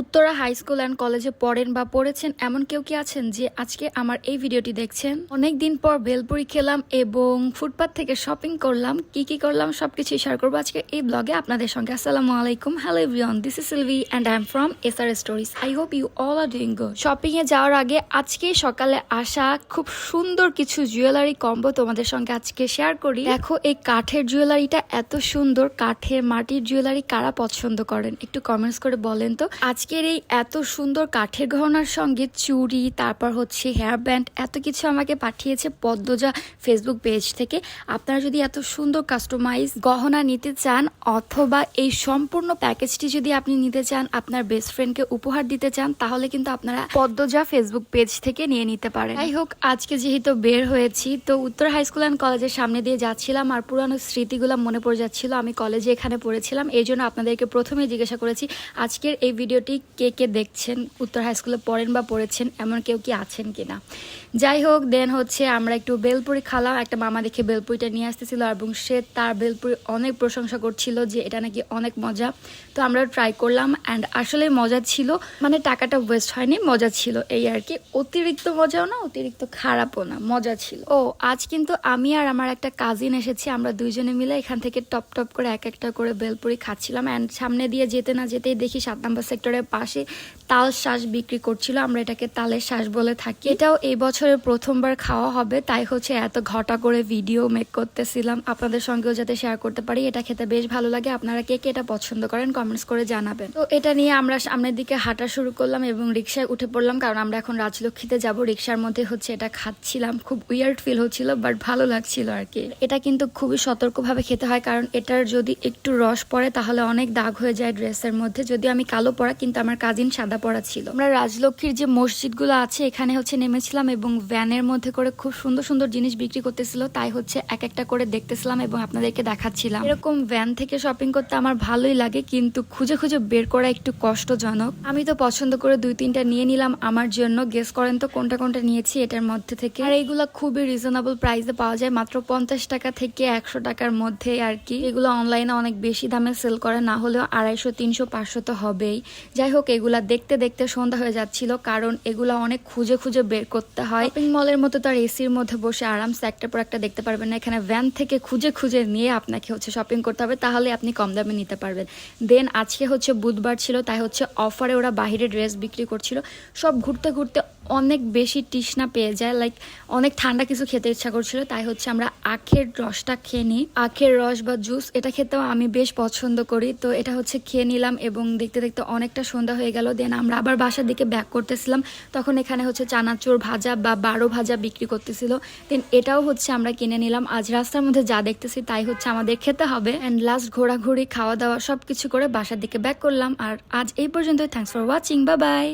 Uttara high school and কলেজে পড়েন বা পড়েছেন, এমন কেউ কি আছেন যে আজকে আমার এই ভিডিওটি দেখছেন? অনেক দিন পর বেলপুরি খেলাম এবং ফুটপাথ থেকে শপিং করলাম। কি কি করলাম সবকিছু শেয়ার করব আজকে এই ব্লগে আপনাদের সঙ্গে। আসসালামু আলাইকুম। Hello everyone this is Silvi and I am from SR stories I hope you all are doing good shopping এ যাওয়ার আগে আজকে সকালে আসা খুব সুন্দর কিছু জুয়েলারি কম্বো তোমাদের সঙ্গে আজকে শেয়ার করি। দেখো এই কাঠের জুয়েলারিটা এত সুন্দর। কাঠের মাটির জুয়েলারি কারা পছন্দ করেন? একটু কমেন্টস করে বলেন তো। আজকের এই এত সুন্দর কাঠের গহনার সঙ্গে চুড়ি, তারপর হচ্ছে হেয়ার ব্যান্ড এত কিছু আমাকে পাঠিয়েছে পদ্মজা ফেসবুক পেজ থেকে। আপনারা যদি এত সুন্দর কাস্টমাইজ গহনা নিতে চান অথবা এই সম্পূর্ণ প্যাকেজটি যদি আপনি নিতে চান, আপনার বেস্ট ফ্রেন্ডকে উপহার দিতে চান, তাহলে কিন্তু আপনারা পদ্মজা ফেসবুক পেজ থেকে নিয়ে নিতে পারেন। যাই হোক, আজকে যেহেতু বের হয়েছি, তো উত্তর হাই স্কুল অ্যান্ড কলেজের সামনে দিয়ে যাচ্ছিলাম আর পুরানো স্মৃতিগুলো মনে পড়ে যাচ্ছিল। আমি কলেজে এখানে পড়েছিলাম এই জন্য আপনাদেরকে প্রথমে জিজ্ঞাসা করেছি, আজকের এই ভিডিওটি কে কে দেখছেন, উত্তর হাই স্কুলে পড়েন বা পড়েছেন, এমন কেউ কি আছেন কিনা? যাই হোক দেন হচ্ছে আমরা একটু বেলপুরি খালাম, একটা মামা দেখে বেলপুরিটা নিয়ে আসতেছিল এবং সে তার বেলপুরি অনেক প্রশংসা করছিল যে এটা নাকি অনেক মজা। তো আমরা ট্রাই করলাম অ্যান্ড আসলে মজা ছিল মানে টাকাটা ওয়েস্ট হয়নি, মজা ছিল এই আর কি। অতিরিক্ত মজাও না, অতিরিক্ত খারাপও না, মজা ছিল। ও, আজ কিন্তু আমি আর আমার একটা কাজিন এসেছি, আমরা দুইজনে মিলে এখান থেকে টপ টপ করে এক একটা করে বেলপুরি খাচ্ছিলাম অ্যান্ড সামনে দিয়ে যেতে না যেতেই দেখি সাত নম্বর সেক্টরের পাশে তাল শ্বাস বিক্রি করছিল, আমরা এটাকে তালের শ্বাস বলে থাকি। এটাও এই বছরের প্রথমবার খাওয়া হবে, তাই হচ্ছে এত ঘটা করে ভিডিও মেক করতেছিলাম। আপনাদের সঙ্গেও যাতে শেয়ার করতে পারি, এটা খেতে বেশ ভালো লাগে। আপনারা কে কে এটা পছন্দ করেন কমেন্টস করে জানাবেন। তো এটা নিয়ে আমরা সামনের দিকে হাঁটা শুরু করলাম এবং রিক্সায় উঠে পড়লাম, কারণ আমরা এখন রাজলক্ষ্মীতে যাব। রিক্সার মধ্যে হচ্ছে এটা খাচ্ছিলাম, খুব উইয়ার্ড ফিল হচ্ছিল বাট ভালো লাগছিল আর কি। এটা কিন্তু খুবই সতর্কভাবে খেতে হয়, কারণ এটার যদি একটু রস পড়ে, তাহলে অনেক দাগ হয়ে যায় ড্রেসের মধ্যে। যদি আমি কালো পরা, কিন্তু আমার কাজিন সাদা পরা ছিল। আমরা রাজলক্ষ্মীর যে মসজিদগুলো আছে, এখানে হচ্ছে নেমেছিলাম এবং ভ্যানের মধ্যে করে খুব সুন্দর সুন্দর জিনিস বিক্রি করতেছিল। তাই হচ্ছে এক একটা করে দেখতেছিলাম এবং আপনাদেরকে দেখাচ্ছিলাম। এরকম ভ্যান থেকে শপিং করতে আমার ভালোই লাগে, কিন্তু খুঁজে খুঁজে বের করা একটু কষ্টজনক। আমি তো পছন্দ করে দুই তিনটা নিয়ে নিলাম, আমার জন্য। গেস করেন তো কোনটা কোনটা নিয়েছি এটার মধ্যে থেকে। আর এইগুলো খুবই রিজনেবল প্রাইসে পাওয়া যায়, মাত্র পঞ্চাশ টাকা থেকে একশো টাকার মধ্যে আর কি। এগুলো অনলাইনে অনেক বেশি দামে সেল করে, না হলেও আড়াইশো, তিনশো, পাঁচশো তো হবেই। যাই হোক, এগুলা দেখতে দেখতে দেখতে সন্ধ্যা হয়ে যাচ্ছিল, কারণ এগুলো অনেক খুঁজে খুঁজে বের করতে হয়। শপিং মলের মতো তার এসির মধ্যে বসে আরামসে একটা পর একটা দেখতে পারবেন না। এখানে ভ্যান থেকে খুঁজে খুঁজে নিয়ে আপনাকে হচ্ছে শপিং করতে হবে, তাহলে আপনি কম দামে নিতে পারবেন। দেন আজকে হচ্ছে বুধবার ছিল, তাই হচ্ছে অফারে ওরা বাইরে ড্রেস বিক্রি করছিল। সব ঘুরতে ঘুরতে অনেক বেশি তৃষ্ণা পেয়ে যায় লাইক অনেক ঠান্ডা কিছু খেতে ইচ্ছা করছিল, তাই হচ্ছে আমরা আখের রসটা খেয়ে নিই। আখের রস বা জুস এটা খেতেও আমি বেশ পছন্দ করি। তো এটা হচ্ছে খেয়ে নিলাম এবং দেখতে দেখতে অনেকটা সন্ধ্যা হয়ে গেল। দেন আমরা আবার বাসার দিকে ব্যাক করতেছিলাম। তখন এখানে হচ্ছে চানাচুর ভাজা বা বারো ভাজা বিক্রি করতেছিল। দেন এটাও হচ্ছে আমরা কিনে নিলাম। আজ রাস্তার মধ্যে যা দেখতেছি তাই হচ্ছে আমাদের খেতে হবে। অ্যান্ড লাস্ট ঘোরাঘুরি, খাওয়া দাওয়া সব কিছু করে বাসার দিকে ব্যাক করলাম। আর আজ এই পর্যন্ত thanks for watching bye bye